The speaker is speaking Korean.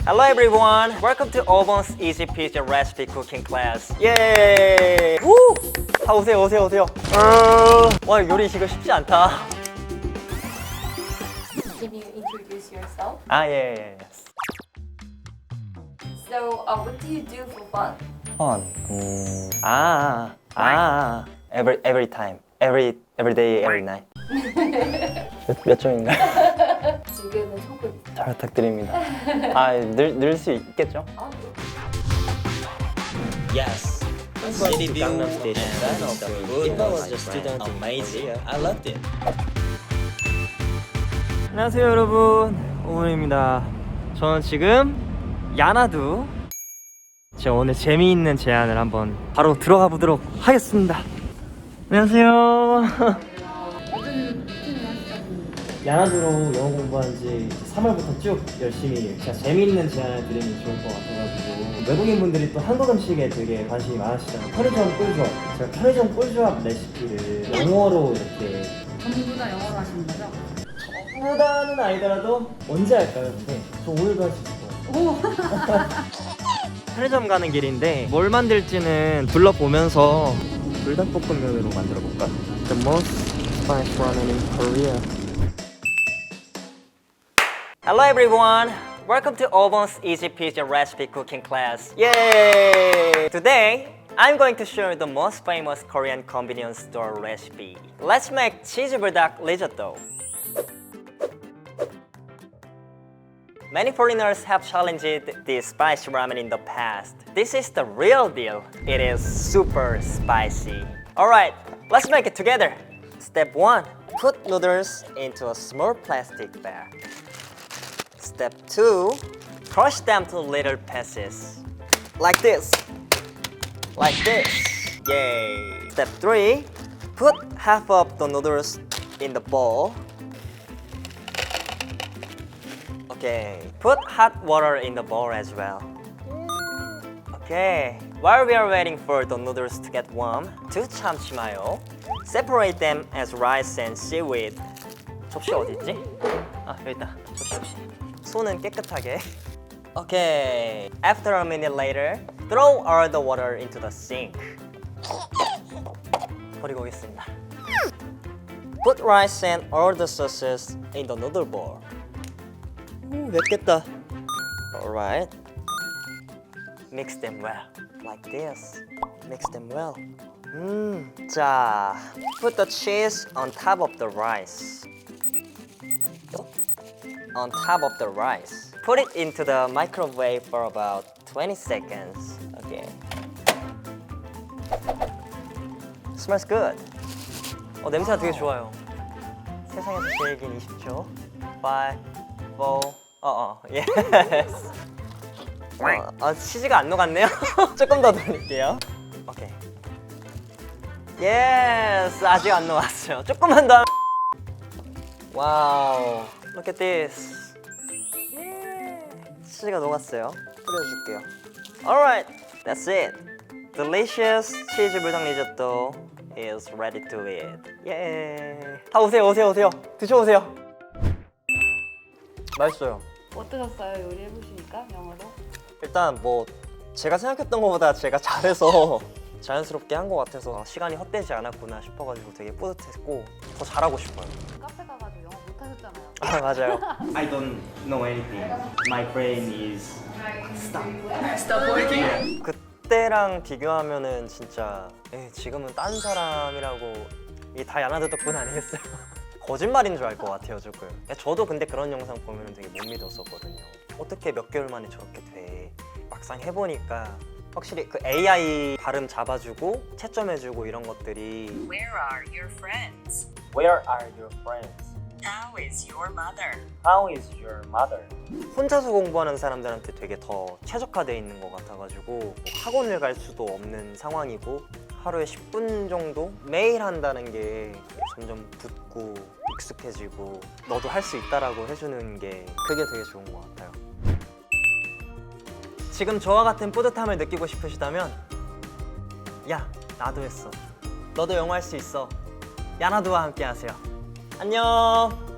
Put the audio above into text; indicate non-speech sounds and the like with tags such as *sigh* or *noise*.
Hello everyone. Welcome to Obon's Easy Peasy Recipe Cooking Class. 예. 우! 아 오세요 오세요 오세요. 어... 와 요리 이거 쉽지 않다. Can you introduce yourself? 아 예. 예. So, uh, what do you do for fun? 펀. 음. 아. 아. 아. Every every time. Every every day every night. *laughs* 몇, 몇 점인가? *laughs* 지금은 조금 잘 부탁드립니다. 아, 늘, 늘 수 있겠죠? 아, Yes. City view and the food was just amazing. I loved it. 안녕하세요, 여러분. 오문입니다. 저는 지금 야나두. 제가 오늘 재미있는 제안을 한번 바로 들어가 보도록 하겠습니다. 안녕하세요. 야나두로 영어 공부한 지 3월부터 쭉 열심히 진짜 재미있는 제안을 드리면 좋을 것 같아가지고 외국인 분들이 또 한국 음식에 되게 관심이 많으시잖아요 편의점 꿀조합 제가 편의점 꿀조합 레시피를 영어로 이렇게 전부 다 영어로 하시는 거죠? 전보다는 아니더라도 언제 할까요 근데? 저 오늘도 할 수 있을 것 같아요 *laughs* 편의점 가는 길인데 뭘 만들지는 둘러보면서 불닭볶음면으로 만들어 볼까? The most spicy ramen in Korea Hello everyone! Welcome to Obon's Easy Peasy Recipe Cooking Class. Yay! Today, I'm going to show you the most famous Korean convenience store recipe. Let's make cheese bulldog risotto. Many foreigners have challenged the spicy ramen in the past. This is the real deal. It is super spicy. Alright, let's make it together. Step 1. Put noodles into a small plastic bag. Step 2. Crush them to little pieces. Like this. Like this. Yay. Step 3. Put half of the noodles in the bowl. Okay. Put hot water in the bowl as well. Okay. While we are waiting for the noodles to get warm, 두 참치 마요. Separate them as rice and seaweed. 접시 어디 있지? 아 여기 있다. 접시 접시. 손은 깨끗하게. Okay. After a minute later, throw all the water into the sink. 버리고 오겠습니다. Put rice and all the sauces in the noodle bowl. 오, 맵겠다. Alright. Mix them well. Like this. Mix them well. 음, 자, put the cheese on top of the rice. On top of the rice. Put it into the microwave for about 20 seconds. Okay. Smells good. 어, 냄새가 되게 좋아요. 세상에서 제일 긴 20초. 5, 4, 어, 어, yes. 어, 아, 치즈가 안 녹았네요. 조금 더 돌릴게요. 오케이. 예스, 아직 안 녹았어요. 조금만 더. 와우, look at this. 예, 치즈가 녹았어요. 뿌려줄게요. Alright, that's it. Delicious cheese 불닭 리조또 is ready to eat. 예. 다 오세요, 오세요, 오세요. 드셔보세요. 맛있어요. 어떠셨어요? 요리 해보시니까 영어로? 일단 뭐 제가 생각했던 것보다 제가 잘해서 자연스럽게 한 것 같아서 시간이 헛되지 않았구나 싶어가지고 되게 뿌듯했고 더 잘하고 싶어요. 카페 가가지고 영어 못하셨잖아요. *laughs* 아 맞아요. I don't know anything. My brain is stop. Stop working. 그때랑 비교하면은 진짜 에이, 지금은 딴 사람이라고 이게 다 야나드 덕분 아니겠어요? *laughs* 거짓말인 줄 알 것 같아요 조금. 저도 근데 그런 영상 보면 되게 못 믿었었거든요. 어떻게 몇 개월 만에 저렇게 돼? 막상 해보니까 확실히 그 AI 발음 잡아주고 채점해주고 이런 것들이 Where are your friends? Where are your friends? How is your mother? How is your mother? 혼자서 공부하는 사람들한테 되게 더 최적화되어 있는 것 같아가지고 뭐 학원을 갈 수도 없는 상황이고 하루에 10분 정도 매일 한다는 게 점점 붙고 익숙해지고 너도 할 수 있다라고 해주는 게 그게 되게 좋은 것 같아요. 지금 저와 같은 뿌듯함을 느끼고 싶으시다면 야 나도 했어. 너도 영어 할 수 있어. 야나두와 함께 하세요. 안녕.